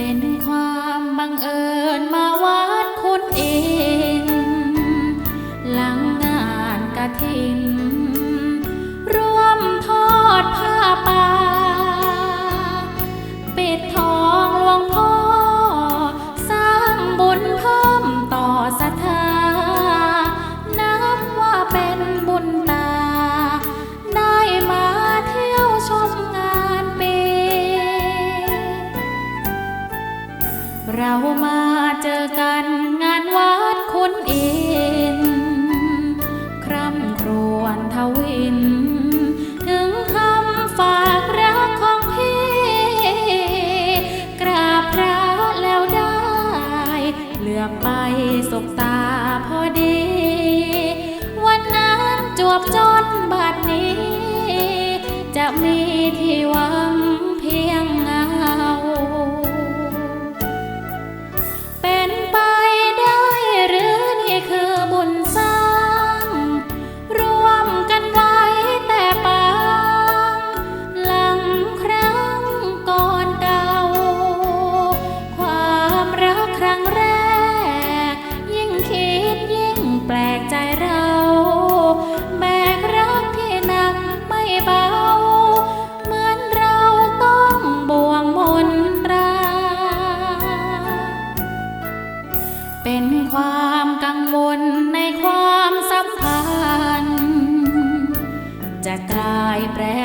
เป็นความบังเอิญมา เรามาเจอกันงานวัดคุณเอินคร่ำครวญทวิน ถึงคำฝากรักของพี่ กราบพระแล้วได้เลือบไปสกตาพอดี วันนั้นจวบจนบัดนี้ จะมีที่หวัง แปร